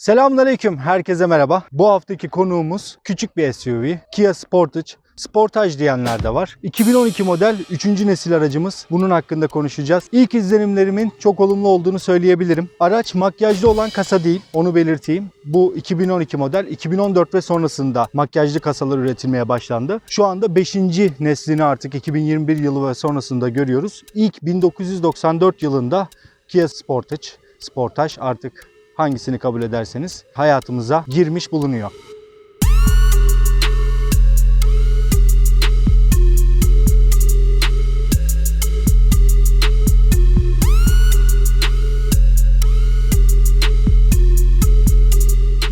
Selamünaleyküm, herkese merhaba. Bu haftaki konuğumuz küçük bir SUV, Kia Sportage. Sportage diyenler de var. 2012 model 3. nesil aracımız. Bunun hakkında konuşacağız. İlk izlenimlerimin çok olumlu olduğunu söyleyebilirim. Araç makyajlı olan kasa değil, onu belirteyim. Bu 2012 model, 2014 ve sonrasında makyajlı kasalar üretilmeye başlandı. Şu anda 5. neslini artık 2021 yılı ve sonrasında görüyoruz. İlk 1994 yılında Kia Sportage, Sportage artık hangisini kabul ederseniz hayatımıza girmiş bulunuyor.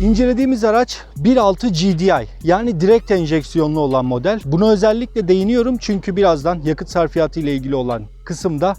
İncelediğimiz araç 1.6 GDI yani direkt enjeksiyonlu olan model. Buna özellikle değiniyorum çünkü birazdan yakıt sarfiyatı ile ilgili olan kısımda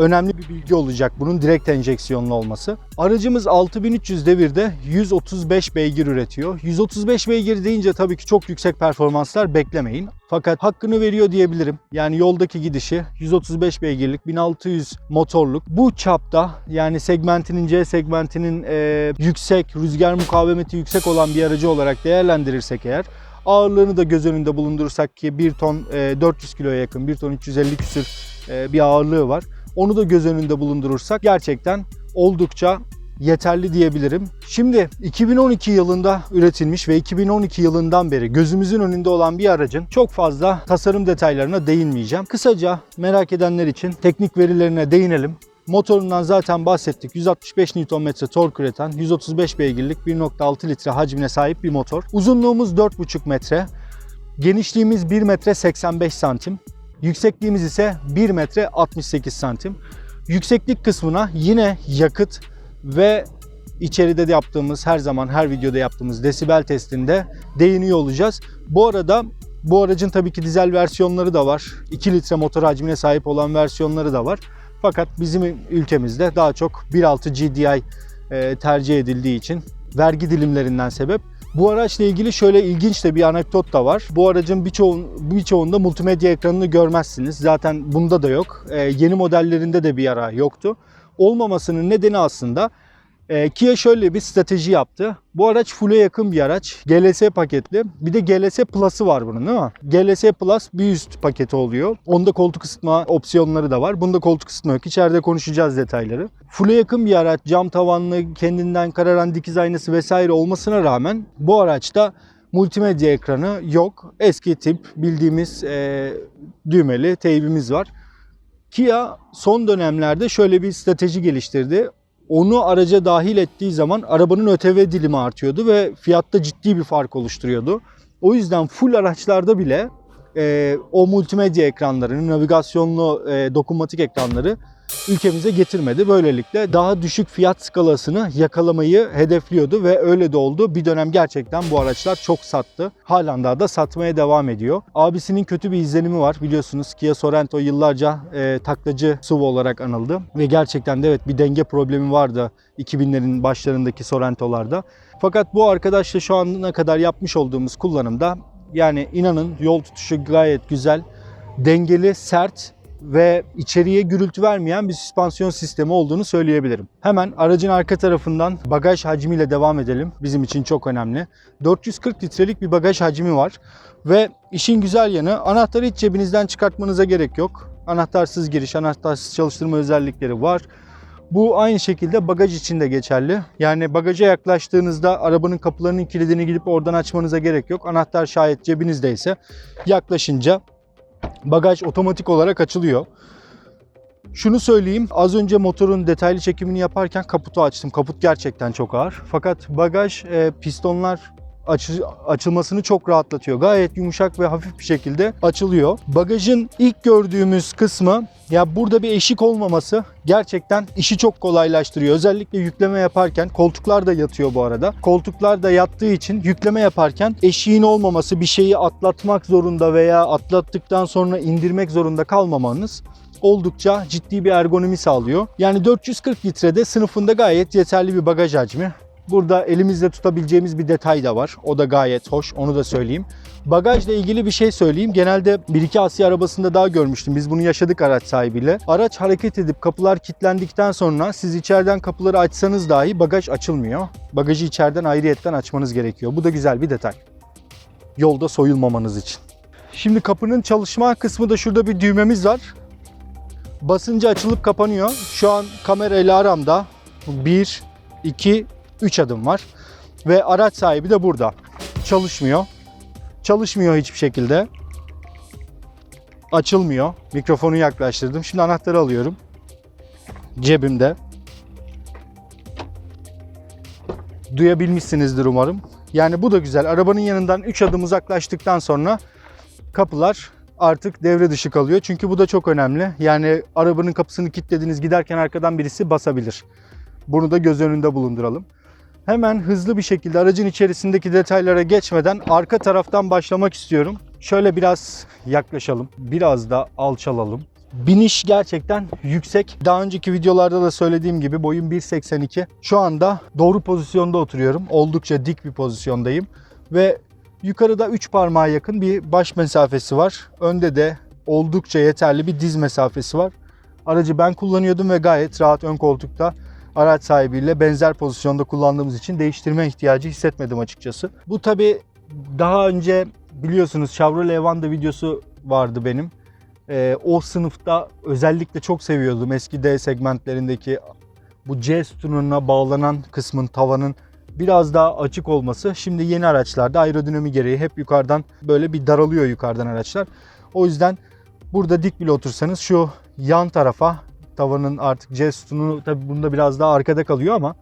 önemli bir bilgi olacak bunun direkt enjeksiyonlu olması. Aracımız 6300 devirde 135 beygir üretiyor. 135 beygir deyince tabii ki çok yüksek performanslar beklemeyin. Fakat hakkını veriyor diyebilirim. Yani yoldaki gidişi 135 beygirlik 1600 motorluk bu çapta yani segmentinin C segmentinin e, yüksek rüzgar mukavemeti yüksek olan bir aracı olarak değerlendirirsek eğer ağırlığını da göz önünde bulundurursak ki 1 ton e, 400 kiloya yakın 1 ton 350 küsür e, bir ağırlığı var. Onu da göz önünde bulundurursak gerçekten oldukça yeterli diyebilirim. Şimdi 2012 yılında üretilmiş ve 2012 yılından beri gözümüzün önünde olan bir aracın çok fazla tasarım detaylarına değinmeyeceğim. Kısaca merak edenler için teknik verilerine değinelim. Motorundan zaten bahsettik. 165 Nm tork üreten 135 beygirlik 1.6 litre hacmine sahip bir motor. Uzunluğumuz 4.5 metre. Genişliğimiz 1 metre 85 santim. Yüksekliğimiz ise 1 metre 68 santim. Yükseklik kısmına yine yakıt ve içeride de yaptığımız her zaman her videoda yaptığımız desibel testinde değiniyor olacağız. Bu arada bu aracın tabii ki dizel versiyonları da var. 2 litre motor hacmine sahip olan versiyonları da var. Fakat bizim ülkemizde daha çok 1.6 GDI e, tercih edildiği için vergi dilimlerinden sebep bu araçla ilgili şöyle ilginç de bir anekdot da var. Bu aracın birçoğun, birçoğunda multimedya ekranını görmezsiniz. Zaten bunda da yok. Ee, yeni modellerinde de bir ara yoktu. Olmamasının nedeni aslında e, Kia şöyle bir strateji yaptı. Bu araç full'e yakın bir araç. GLS paketli. Bir de GLS Plus'ı var bunun değil mi? GLS Plus bir üst paketi oluyor. Onda koltuk ısıtma opsiyonları da var. Bunda koltuk ısıtma yok. İçeride konuşacağız detayları. Full'e yakın bir araç. Cam tavanlı, kendinden kararan dikiz aynası vesaire olmasına rağmen bu araçta multimedya ekranı yok. Eski tip bildiğimiz e, düğmeli teybimiz var. Kia son dönemlerde şöyle bir strateji geliştirdi onu araca dahil ettiği zaman arabanın ÖTV dilimi artıyordu ve fiyatta ciddi bir fark oluşturuyordu. O yüzden full araçlarda bile e, o multimedya ekranlarını, navigasyonlu e, dokunmatik ekranları ülkemize getirmedi. Böylelikle daha düşük fiyat skalasını yakalamayı hedefliyordu ve öyle de oldu. Bir dönem gerçekten bu araçlar çok sattı. Halen daha da satmaya devam ediyor. Abisinin kötü bir izlenimi var. Biliyorsunuz Kia Sorento yıllarca e, taklacı SUV olarak anıldı. Ve gerçekten de evet bir denge problemi vardı 2000'lerin başlarındaki Sorento'larda. Fakat bu arkadaşla şu ana kadar yapmış olduğumuz kullanımda yani inanın yol tutuşu gayet güzel, dengeli, sert ve içeriye gürültü vermeyen bir süspansiyon sistemi olduğunu söyleyebilirim. Hemen aracın arka tarafından bagaj hacmiyle devam edelim. Bizim için çok önemli. 440 litrelik bir bagaj hacmi var ve işin güzel yanı anahtarı hiç cebinizden çıkartmanıza gerek yok. Anahtarsız giriş, anahtarsız çalıştırma özellikleri var. Bu aynı şekilde bagaj için de geçerli. Yani bagaja yaklaştığınızda arabanın kapılarının kilidini gidip oradan açmanıza gerek yok. Anahtar şayet cebinizdeyse yaklaşınca bagaj otomatik olarak açılıyor. Şunu söyleyeyim, az önce motorun detaylı çekimini yaparken kaputu açtım. Kaput gerçekten çok ağır. Fakat bagaj, e, pistonlar açı- açılmasını çok rahatlatıyor. Gayet yumuşak ve hafif bir şekilde açılıyor. Bagajın ilk gördüğümüz kısmı ya burada bir eşik olmaması gerçekten işi çok kolaylaştırıyor. Özellikle yükleme yaparken koltuklar da yatıyor bu arada. Koltuklar da yattığı için yükleme yaparken eşiğin olmaması bir şeyi atlatmak zorunda veya atlattıktan sonra indirmek zorunda kalmamanız oldukça ciddi bir ergonomi sağlıyor. Yani 440 litrede sınıfında gayet yeterli bir bagaj hacmi. Burada elimizle tutabileceğimiz bir detay da var. O da gayet hoş. Onu da söyleyeyim. Bagajla ilgili bir şey söyleyeyim. Genelde 1-2 Asya arabasında daha görmüştüm. Biz bunu yaşadık araç sahibiyle. Araç hareket edip kapılar kilitlendikten sonra siz içeriden kapıları açsanız dahi bagaj açılmıyor. Bagajı içeriden ayrıyetten açmanız gerekiyor. Bu da güzel bir detay. Yolda soyulmamanız için. Şimdi kapının çalışma kısmı da şurada bir düğmemiz var. Basınca açılıp kapanıyor. Şu an kamerayla aramda 1, 2, 3 adım var. Ve araç sahibi de burada. Çalışmıyor. Çalışmıyor hiçbir şekilde. Açılmıyor. Mikrofonu yaklaştırdım. Şimdi anahtarı alıyorum. Cebimde. Duyabilmişsinizdir umarım. Yani bu da güzel. Arabanın yanından 3 adım uzaklaştıktan sonra kapılar artık devre dışı kalıyor. Çünkü bu da çok önemli. Yani arabanın kapısını kilitlediniz giderken arkadan birisi basabilir. Bunu da göz önünde bulunduralım. Hemen hızlı bir şekilde aracın içerisindeki detaylara geçmeden arka taraftan başlamak istiyorum. Şöyle biraz yaklaşalım. Biraz da alçalalım. Biniş gerçekten yüksek. Daha önceki videolarda da söylediğim gibi boyum 1.82. Şu anda doğru pozisyonda oturuyorum. Oldukça dik bir pozisyondayım. Ve yukarıda 3 parmağa yakın bir baş mesafesi var. Önde de oldukça yeterli bir diz mesafesi var. Aracı ben kullanıyordum ve gayet rahat ön koltukta araç sahibiyle benzer pozisyonda kullandığımız için değiştirme ihtiyacı hissetmedim açıkçası. Bu tabi daha önce biliyorsunuz Chevrolet Evan'da videosu vardı benim. Ee, o sınıfta özellikle çok seviyordum eski D segmentlerindeki bu C sütununa bağlanan kısmın tavanın biraz daha açık olması. Şimdi yeni araçlarda aerodinami gereği hep yukarıdan böyle bir daralıyor yukarıdan araçlar. O yüzden burada dik bile otursanız şu yan tarafa tavanın artık C sütunu tabi bunda biraz daha arkada kalıyor ama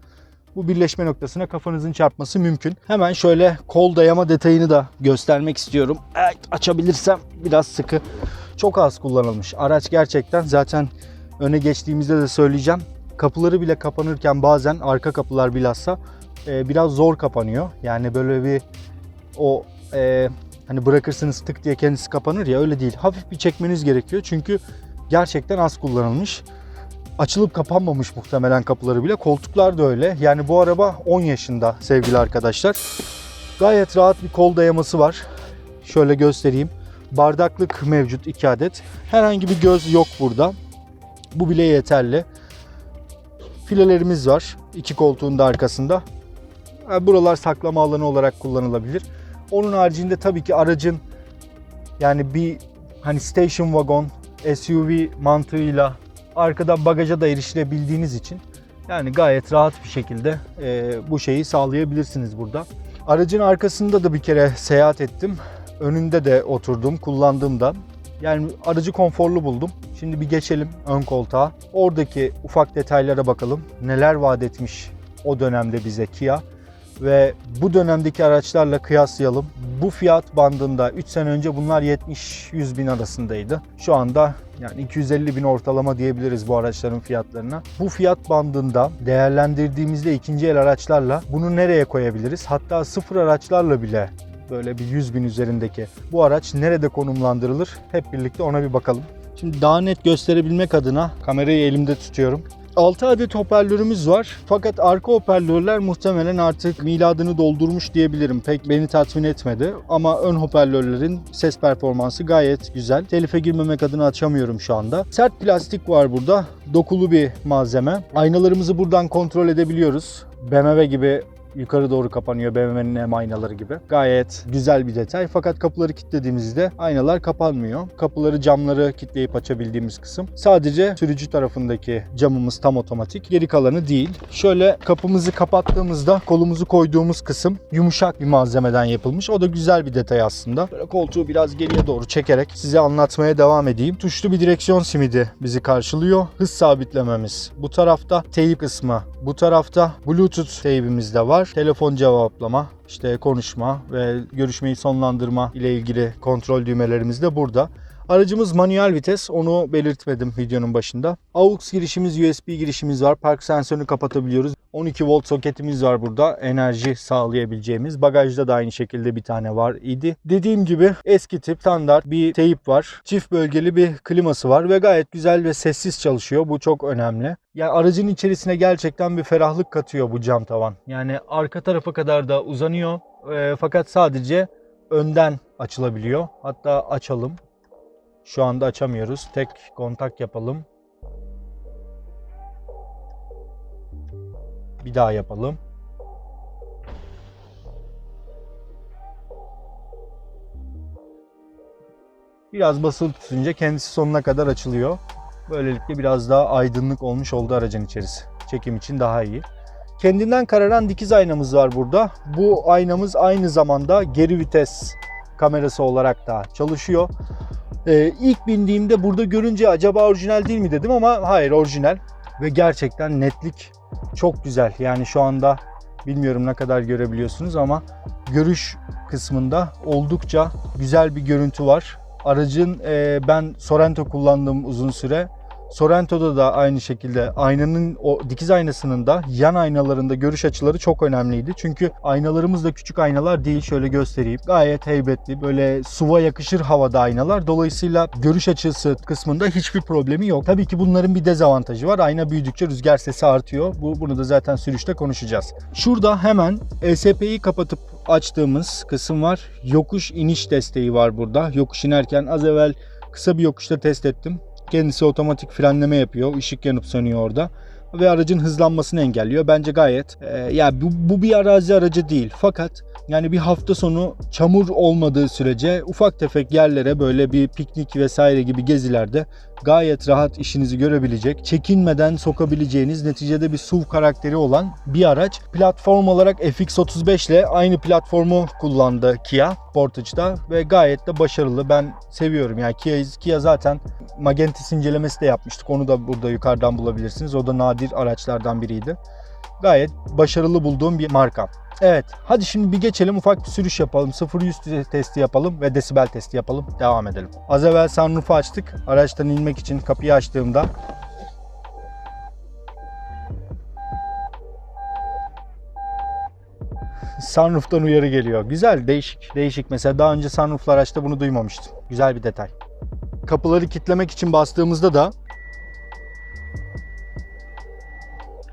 bu birleşme noktasına kafanızın çarpması mümkün. Hemen şöyle kol dayama detayını da göstermek istiyorum. Evet, açabilirsem biraz sıkı. Çok az kullanılmış. Araç gerçekten zaten öne geçtiğimizde de söyleyeceğim. Kapıları bile kapanırken bazen arka kapılar bilhassa e, biraz zor kapanıyor. Yani böyle bir o e, hani bırakırsınız tık diye kendisi kapanır ya öyle değil. Hafif bir çekmeniz gerekiyor çünkü gerçekten az kullanılmış açılıp kapanmamış muhtemelen kapıları bile. Koltuklar da öyle. Yani bu araba 10 yaşında sevgili arkadaşlar. Gayet rahat bir kol dayaması var. Şöyle göstereyim. Bardaklık mevcut 2 adet. Herhangi bir göz yok burada. Bu bile yeterli. Filelerimiz var. iki koltuğun da arkasında. Buralar saklama alanı olarak kullanılabilir. Onun haricinde tabii ki aracın yani bir hani station wagon SUV mantığıyla arkadan bagaja da erişilebildiğiniz için yani gayet rahat bir şekilde e, bu şeyi sağlayabilirsiniz burada. Aracın arkasında da bir kere seyahat ettim. Önünde de oturdum, kullandığımda. Yani aracı konforlu buldum. Şimdi bir geçelim ön koltuğa. Oradaki ufak detaylara bakalım. Neler vaat etmiş o dönemde bize Kia ve bu dönemdeki araçlarla kıyaslayalım. Bu fiyat bandında 3 sene önce bunlar 70-100 bin arasındaydı. Şu anda yani 250 bin ortalama diyebiliriz bu araçların fiyatlarına. Bu fiyat bandında değerlendirdiğimizde ikinci el araçlarla bunu nereye koyabiliriz? Hatta sıfır araçlarla bile böyle bir 100 bin üzerindeki bu araç nerede konumlandırılır? Hep birlikte ona bir bakalım. Şimdi daha net gösterebilmek adına kamerayı elimde tutuyorum. 6 adet hoparlörümüz var. Fakat arka hoparlörler muhtemelen artık miladını doldurmuş diyebilirim. Pek beni tatmin etmedi. Ama ön hoparlörlerin ses performansı gayet güzel. Telife girmemek adına açamıyorum şu anda. Sert plastik var burada. Dokulu bir malzeme. Aynalarımızı buradan kontrol edebiliyoruz. BMW gibi yukarı doğru kapanıyor BMW'nin M aynaları gibi. Gayet güzel bir detay fakat kapıları kilitlediğimizde aynalar kapanmıyor. Kapıları camları kilitleyip açabildiğimiz kısım. Sadece sürücü tarafındaki camımız tam otomatik. Geri kalanı değil. Şöyle kapımızı kapattığımızda kolumuzu koyduğumuz kısım yumuşak bir malzemeden yapılmış. O da güzel bir detay aslında. Böyle koltuğu biraz geriye doğru çekerek size anlatmaya devam edeyim. Tuşlu bir direksiyon simidi bizi karşılıyor. Hız sabitlememiz bu tarafta. Teyip kısmı bu tarafta. Bluetooth teybimiz de var. Telefon cevaplama, işte konuşma ve görüşmeyi sonlandırma ile ilgili kontrol düğmelerimiz de burada. Aracımız manuel vites. Onu belirtmedim videonun başında. AUX girişimiz, USB girişimiz var. Park sensörünü kapatabiliyoruz. 12 volt soketimiz var burada. Enerji sağlayabileceğimiz. Bagajda da aynı şekilde bir tane var idi. Dediğim gibi eski tip standart bir teyip var. Çift bölgeli bir kliması var ve gayet güzel ve sessiz çalışıyor. Bu çok önemli. Yani aracın içerisine gerçekten bir ferahlık katıyor bu cam tavan. Yani arka tarafa kadar da uzanıyor. Ee, fakat sadece önden açılabiliyor. Hatta açalım. Şu anda açamıyoruz. Tek kontak yapalım. Bir daha yapalım. Biraz basılı tutunca kendisi sonuna kadar açılıyor. Böylelikle biraz daha aydınlık olmuş oldu aracın içerisi. Çekim için daha iyi. Kendinden kararan dikiz aynamız var burada. Bu aynamız aynı zamanda geri vites kamerası olarak da çalışıyor. Ee, ilk bindiğimde burada görünce acaba orijinal değil mi dedim ama hayır orijinal. Ve gerçekten netlik çok güzel. Yani şu anda bilmiyorum ne kadar görebiliyorsunuz ama görüş kısmında oldukça güzel bir görüntü var. Aracın e, ben Sorento kullandım uzun süre. Sorrento'da da aynı şekilde aynanın o dikiz aynasının da yan aynalarında görüş açıları çok önemliydi. Çünkü aynalarımız da küçük aynalar değil. Şöyle göstereyim. Gayet heybetli. Böyle suva yakışır havada aynalar. Dolayısıyla görüş açısı kısmında hiçbir problemi yok. Tabii ki bunların bir dezavantajı var. Ayna büyüdükçe rüzgar sesi artıyor. Bu bunu da zaten sürüşte konuşacağız. Şurada hemen ESP'yi kapatıp açtığımız kısım var. Yokuş iniş desteği var burada. Yokuş inerken az evvel kısa bir yokuşta test ettim. Kendisi otomatik frenleme yapıyor. Işık yanıp sönüyor orada. Ve aracın hızlanmasını engelliyor. Bence gayet e, ya bu, bu bir arazi aracı değil. Fakat yani bir hafta sonu çamur olmadığı sürece ufak tefek yerlere böyle bir piknik vesaire gibi gezilerde gayet rahat işinizi görebilecek, çekinmeden sokabileceğiniz neticede bir SUV karakteri olan bir araç. Platform olarak FX35 ile aynı platformu kullandı Kia Sportage'da ve gayet de başarılı. Ben seviyorum yani Kia, Kia zaten Magentis incelemesi de yapmıştık. Onu da burada yukarıdan bulabilirsiniz. O da nadir araçlardan biriydi. Gayet başarılı bulduğum bir marka. Evet hadi şimdi bir geçelim ufak bir sürüş yapalım. 0-100 testi yapalım ve desibel testi yapalım. Devam edelim. Az evvel sunroof'u açtık. Araçtan inmek için kapıyı açtığımda sunroof'tan uyarı geliyor. Güzel, değişik. Değişik. Mesela daha önce sunroof'lu araçta bunu duymamıştım. Güzel bir detay. Kapıları kilitlemek için bastığımızda da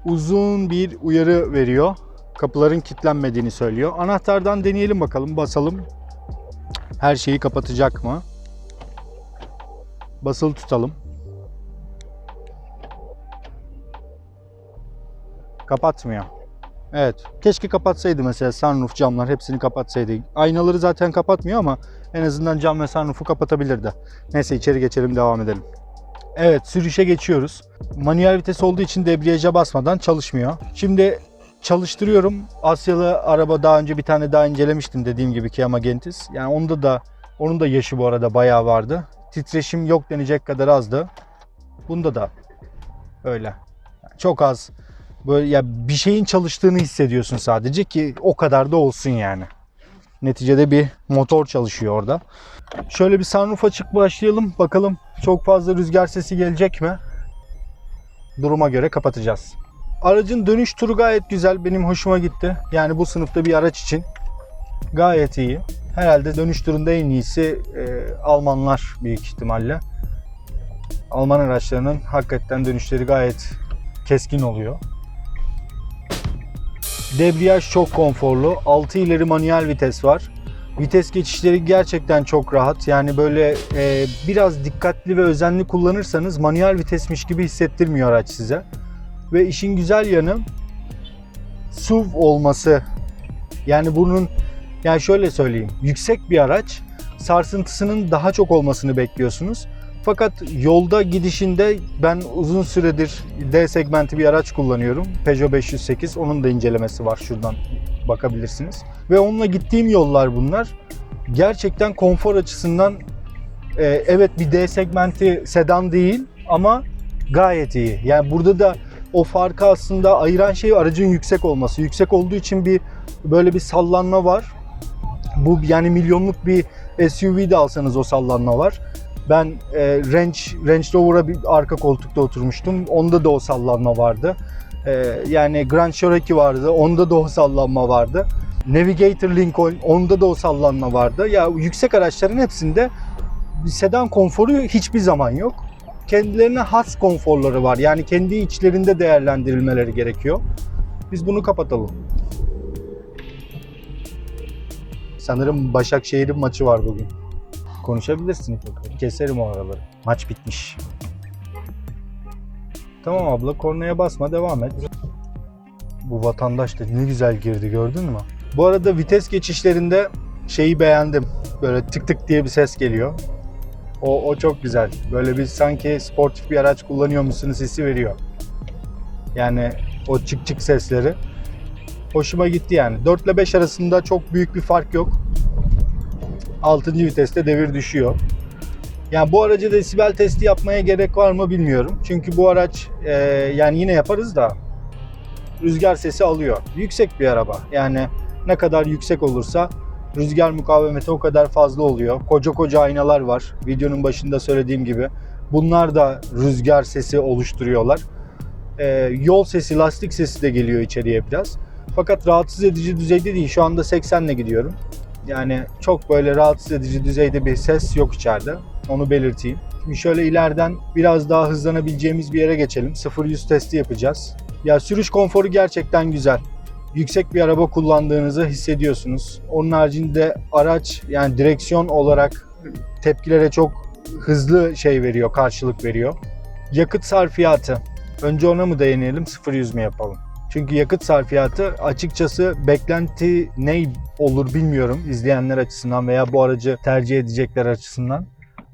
uzun bir uyarı veriyor. Kapıların kilitlenmediğini söylüyor. Anahtardan deneyelim bakalım. Basalım. Her şeyi kapatacak mı? Basılı tutalım. Kapatmıyor. Evet. Keşke kapatsaydı mesela sunroof camlar hepsini kapatsaydı. Aynaları zaten kapatmıyor ama en azından cam ve sunroof'u kapatabilirdi. Neyse içeri geçelim devam edelim. Evet sürüşe geçiyoruz. Manuel vites olduğu için debriyaja basmadan çalışmıyor. Şimdi çalıştırıyorum. Asyalı araba daha önce bir tane daha incelemiştim dediğim gibi Kia Magentis. Yani onda da onun da yaşı bu arada bayağı vardı. Titreşim yok denecek kadar azdı. Bunda da öyle. Çok az. Böyle ya bir şeyin çalıştığını hissediyorsun sadece ki o kadar da olsun yani. Neticede bir motor çalışıyor orada. Şöyle bir sunroof açık başlayalım. Bakalım çok fazla rüzgar sesi gelecek mi? Duruma göre kapatacağız. Aracın dönüş turu gayet güzel. Benim hoşuma gitti. Yani bu sınıfta bir araç için gayet iyi. Herhalde dönüş turunda en iyisi e, Almanlar büyük ihtimalle. Alman araçlarının hakikaten dönüşleri gayet keskin oluyor. Debriyaj çok konforlu. 6 ileri manuel vites var. Vites geçişleri gerçekten çok rahat. Yani böyle e, biraz dikkatli ve özenli kullanırsanız manuel vitesmiş gibi hissettirmiyor araç size. Ve işin güzel yanı SUV olması. Yani bunun yani şöyle söyleyeyim. Yüksek bir araç sarsıntısının daha çok olmasını bekliyorsunuz. Fakat yolda gidişinde ben uzun süredir D segmenti bir araç kullanıyorum. Peugeot 508. Onun da incelemesi var şuradan bakabilirsiniz. Ve onunla gittiğim yollar bunlar. Gerçekten konfor açısından e, evet bir D segmenti sedan değil ama gayet iyi. Yani burada da o farkı aslında ayıran şey aracın yüksek olması. Yüksek olduğu için bir böyle bir sallanma var. Bu yani milyonluk bir SUV de alsanız o sallanma var. Ben e, Range, Range Rover'a bir arka koltukta oturmuştum. Onda da o sallanma vardı. E, yani Grand Cherokee vardı. Onda da o sallanma vardı. Navigator Lincoln onda da o sallanma vardı. Ya yüksek araçların hepsinde sedan konforu hiçbir zaman yok. Kendilerine has konforları var. Yani kendi içlerinde değerlendirilmeleri gerekiyor. Biz bunu kapatalım. Sanırım Başakşehir'in maçı var bugün. Konuşabilirsin. Keserim o araları. Maç bitmiş. Tamam abla kornaya basma devam et. Bu vatandaş da ne güzel girdi gördün mü? Bu arada vites geçişlerinde şeyi beğendim. Böyle tık tık diye bir ses geliyor. O, o çok güzel. Böyle bir sanki sportif bir araç kullanıyormuşsunuz hissi veriyor. Yani o çık çık sesleri. Hoşuma gitti yani. 4 ile 5 arasında çok büyük bir fark yok. 6. viteste devir düşüyor. Yani bu aracı desibel testi yapmaya gerek var mı bilmiyorum. Çünkü bu araç e, yani yine yaparız da rüzgar sesi alıyor. Yüksek bir araba. Yani ne kadar yüksek olursa rüzgar mukavemeti o kadar fazla oluyor. Koca koca aynalar var. Videonun başında söylediğim gibi. Bunlar da rüzgar sesi oluşturuyorlar. E, yol sesi, lastik sesi de geliyor içeriye biraz. Fakat rahatsız edici düzeyde değil. Şu anda 80 ile gidiyorum. Yani çok böyle rahatsız edici düzeyde bir ses yok içeride. Onu belirteyim. Şimdi şöyle ileriden biraz daha hızlanabileceğimiz bir yere geçelim. 0-100 testi yapacağız. Ya sürüş konforu gerçekten güzel. Yüksek bir araba kullandığınızı hissediyorsunuz. Onun haricinde araç yani direksiyon olarak tepkilere çok hızlı şey veriyor, karşılık veriyor. Yakıt sarfiyatı. Önce ona mı değinelim, 0-100 mi yapalım? Çünkü yakıt sarfiyatı açıkçası beklenti ne olur bilmiyorum izleyenler açısından veya bu aracı tercih edecekler açısından.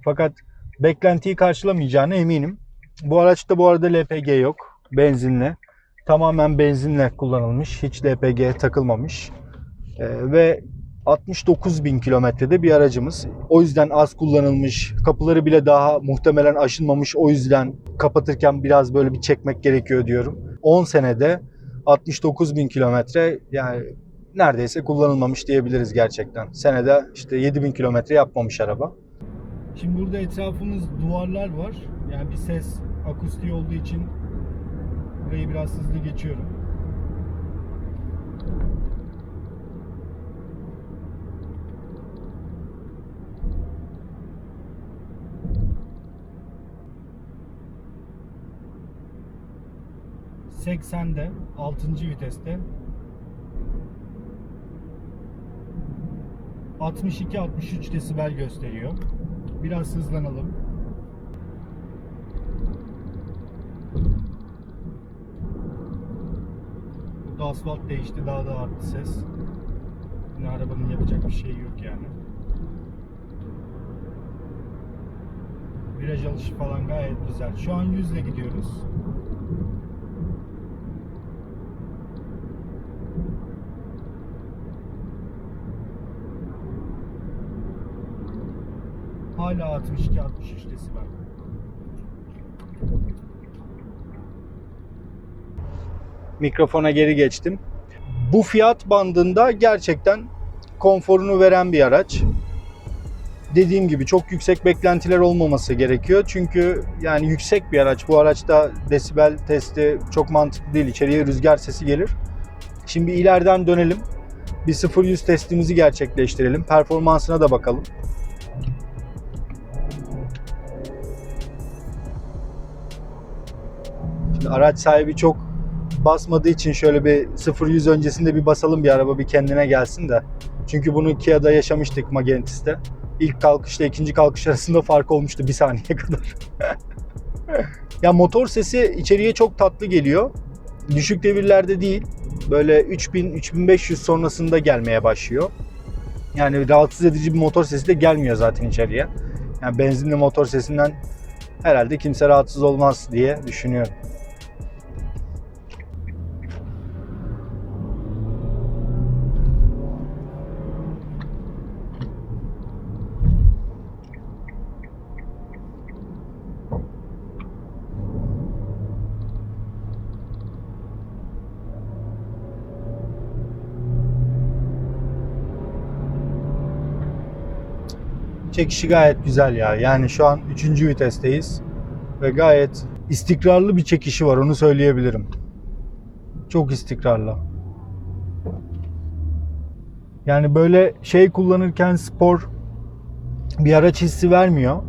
Fakat beklentiyi karşılamayacağına eminim. Bu araçta bu arada LPG yok. Benzinli. Tamamen benzinle kullanılmış. Hiç LPG takılmamış. Ee, ve 69 bin kilometrede bir aracımız. O yüzden az kullanılmış. Kapıları bile daha muhtemelen aşınmamış. O yüzden kapatırken biraz böyle bir çekmek gerekiyor diyorum. 10 senede 69 bin kilometre yani neredeyse kullanılmamış diyebiliriz gerçekten. Senede işte 7 bin kilometre yapmamış araba. Şimdi burada etrafımız duvarlar var. Yani bir ses akustiği olduğu için burayı biraz hızlı geçiyorum. ...80'de, 6. viteste... ...62-63 desibel gösteriyor. Biraz hızlanalım. Burada asfalt değişti, daha da arttı ses. Yine arabanın yapacak bir şey yok yani. Viraj alışı falan gayet güzel. Şu an 100 ile gidiyoruz. Hala 62-63 desibel. Mikrofona geri geçtim. Bu fiyat bandında gerçekten konforunu veren bir araç. Dediğim gibi çok yüksek beklentiler olmaması gerekiyor. Çünkü yani yüksek bir araç. Bu araçta desibel testi çok mantıklı değil. İçeriye rüzgar sesi gelir. Şimdi ileriden dönelim. Bir 0-100 testimizi gerçekleştirelim. Performansına da bakalım. Araç sahibi çok basmadığı için şöyle bir 0-100 öncesinde bir basalım bir araba bir kendine gelsin de. Çünkü bunu Kia'da yaşamıştık Magentis'te. İlk kalkışla ikinci kalkış arasında fark olmuştu bir saniye kadar. ya motor sesi içeriye çok tatlı geliyor. Düşük devirlerde değil. Böyle 3000-3500 sonrasında gelmeye başlıyor. Yani rahatsız edici bir motor sesi de gelmiyor zaten içeriye. Yani benzinli motor sesinden herhalde kimse rahatsız olmaz diye düşünüyorum. Çekişi gayet güzel ya. Yani şu an 3. vitesteyiz ve gayet istikrarlı bir çekişi var onu söyleyebilirim. Çok istikrarlı. Yani böyle şey kullanırken spor bir araç hissi vermiyor.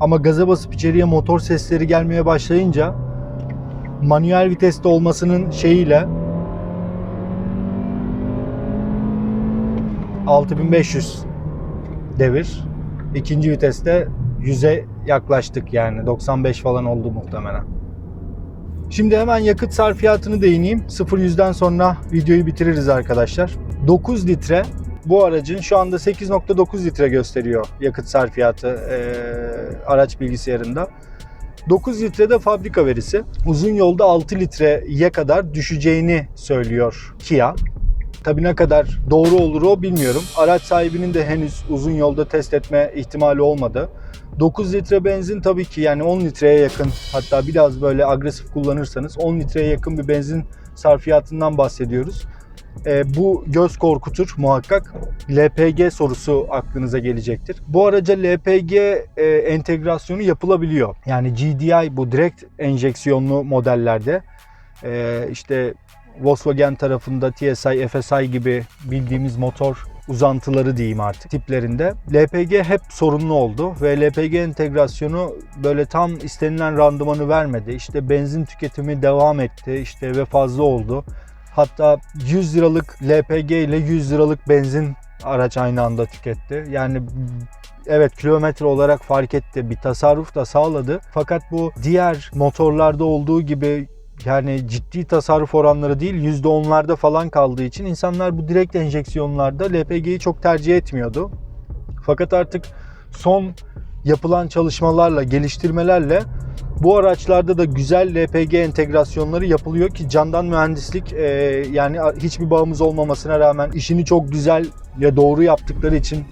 Ama gaza basıp içeriye motor sesleri gelmeye başlayınca manuel viteste olmasının şeyiyle 6500 devir. İkinci viteste 100'e yaklaştık yani 95 falan oldu muhtemelen. Şimdi hemen yakıt sarfiyatını değineyim. 0-100'den sonra videoyu bitiririz arkadaşlar. 9 litre bu aracın şu anda 8.9 litre gösteriyor yakıt sarfiyatı eee, araç bilgisayarında. 9 litre de fabrika verisi. Uzun yolda 6 litreye kadar düşeceğini söylüyor Kia. Tabii ne kadar doğru olur o bilmiyorum. Araç sahibinin de henüz uzun yolda test etme ihtimali olmadı. 9 litre benzin tabii ki yani 10 litreye yakın hatta biraz böyle agresif kullanırsanız 10 litreye yakın bir benzin sarfiyatından bahsediyoruz. E, bu göz korkutur muhakkak. LPG sorusu aklınıza gelecektir. Bu araca LPG e, entegrasyonu yapılabiliyor. Yani GDI bu direkt enjeksiyonlu modellerde e, işte Volkswagen tarafında TSI, FSI gibi bildiğimiz motor uzantıları diyeyim artık tiplerinde. LPG hep sorunlu oldu ve LPG entegrasyonu böyle tam istenilen randımanı vermedi. İşte benzin tüketimi devam etti işte ve fazla oldu. Hatta 100 liralık LPG ile 100 liralık benzin araç aynı anda tüketti. Yani evet kilometre olarak fark etti. Bir tasarruf da sağladı. Fakat bu diğer motorlarda olduğu gibi yani ciddi tasarruf oranları değil %10'larda falan kaldığı için insanlar bu direkt enjeksiyonlarda LPG'yi çok tercih etmiyordu. Fakat artık son yapılan çalışmalarla, geliştirmelerle bu araçlarda da güzel LPG entegrasyonları yapılıyor ki candan mühendislik e, yani hiçbir bağımız olmamasına rağmen işini çok güzel ve doğru yaptıkları için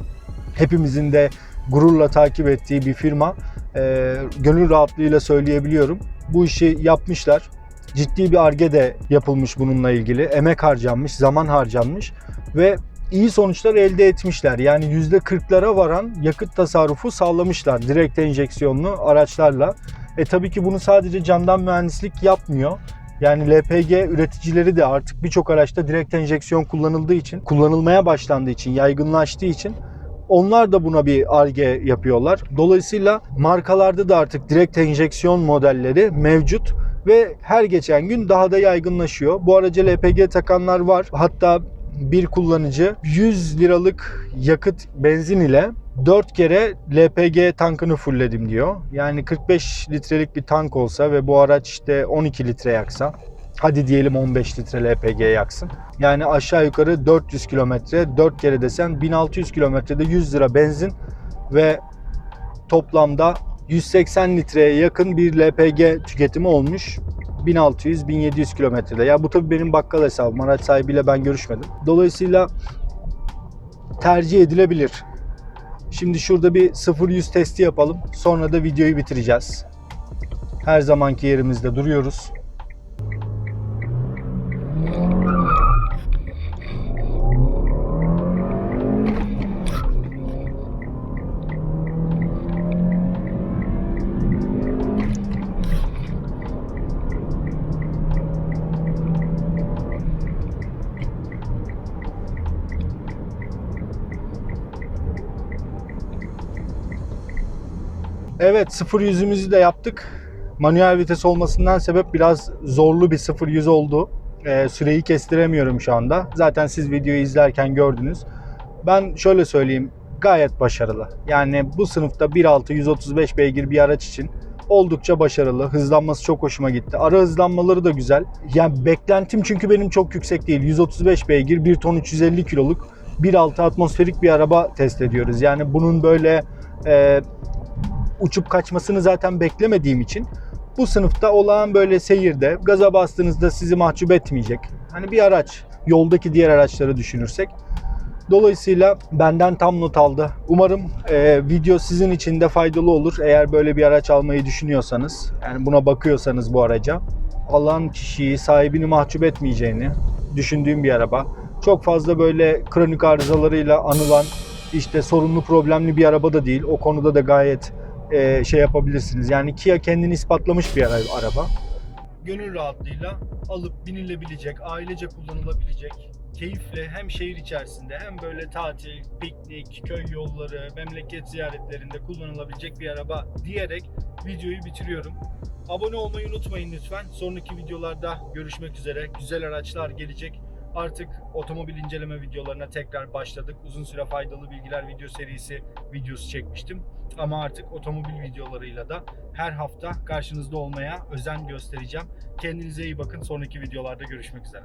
hepimizin de gururla takip ettiği bir firma. E, gönül rahatlığıyla söyleyebiliyorum. Bu işi yapmışlar. Ciddi bir arge de yapılmış bununla ilgili. Emek harcanmış, zaman harcanmış ve iyi sonuçlar elde etmişler. Yani %40'lara varan yakıt tasarrufu sağlamışlar direkt enjeksiyonlu araçlarla. E tabii ki bunu sadece candan mühendislik yapmıyor. Yani LPG üreticileri de artık birçok araçta direkt enjeksiyon kullanıldığı için, kullanılmaya başlandığı için, yaygınlaştığı için onlar da buna bir arge yapıyorlar. Dolayısıyla markalarda da artık direkt enjeksiyon modelleri mevcut ve her geçen gün daha da yaygınlaşıyor. Bu araca LPG takanlar var. Hatta bir kullanıcı 100 liralık yakıt benzin ile 4 kere LPG tankını fullledim diyor. Yani 45 litrelik bir tank olsa ve bu araç işte 12 litre yaksa hadi diyelim 15 litre LPG yaksın. Yani aşağı yukarı 400 kilometre 4 kere desen 1600 kilometrede 100 lira benzin ve toplamda 180 litreye yakın bir LPG tüketimi olmuş. 1600-1700 kilometrede. Ya bu tabii benim bakkal hesabım. Araç sahibiyle ben görüşmedim. Dolayısıyla tercih edilebilir. Şimdi şurada bir 0-100 testi yapalım. Sonra da videoyu bitireceğiz. Her zamanki yerimizde duruyoruz. Evet 0 yüzümüzü de yaptık. Manuel vites olmasından sebep biraz zorlu bir 0 yüz oldu. Ee, süreyi kestiremiyorum şu anda. Zaten siz videoyu izlerken gördünüz. Ben şöyle söyleyeyim gayet başarılı. Yani bu sınıfta 1.6 135 beygir bir araç için oldukça başarılı. Hızlanması çok hoşuma gitti. Ara hızlanmaları da güzel. Yani beklentim çünkü benim çok yüksek değil. 135 beygir, 1 ton 350 kiloluk 1.6 atmosferik bir araba test ediyoruz. Yani bunun böyle e, uçup kaçmasını zaten beklemediğim için bu sınıfta olağan böyle seyirde gaza bastığınızda sizi mahcup etmeyecek. Hani bir araç yoldaki diğer araçları düşünürsek. Dolayısıyla benden tam not aldı. Umarım e, video sizin için de faydalı olur. Eğer böyle bir araç almayı düşünüyorsanız, yani buna bakıyorsanız bu araca alan kişiyi, sahibini mahcup etmeyeceğini düşündüğüm bir araba. Çok fazla böyle kronik arızalarıyla anılan işte sorunlu problemli bir araba da değil. O konuda da gayet e, şey yapabilirsiniz. Yani Kia kendini ispatlamış bir ara- araba. Gönül rahatlığıyla alıp binilebilecek, ailece kullanılabilecek, keyifle hem şehir içerisinde hem böyle tatil, piknik, köy yolları, memleket ziyaretlerinde kullanılabilecek bir araba diyerek videoyu bitiriyorum. Abone olmayı unutmayın lütfen. Sonraki videolarda görüşmek üzere. Güzel araçlar gelecek. Artık otomobil inceleme videolarına tekrar başladık. Uzun süre faydalı bilgiler video serisi videosu çekmiştim. Ama artık otomobil videolarıyla da her hafta karşınızda olmaya özen göstereceğim. Kendinize iyi bakın. Sonraki videolarda görüşmek üzere.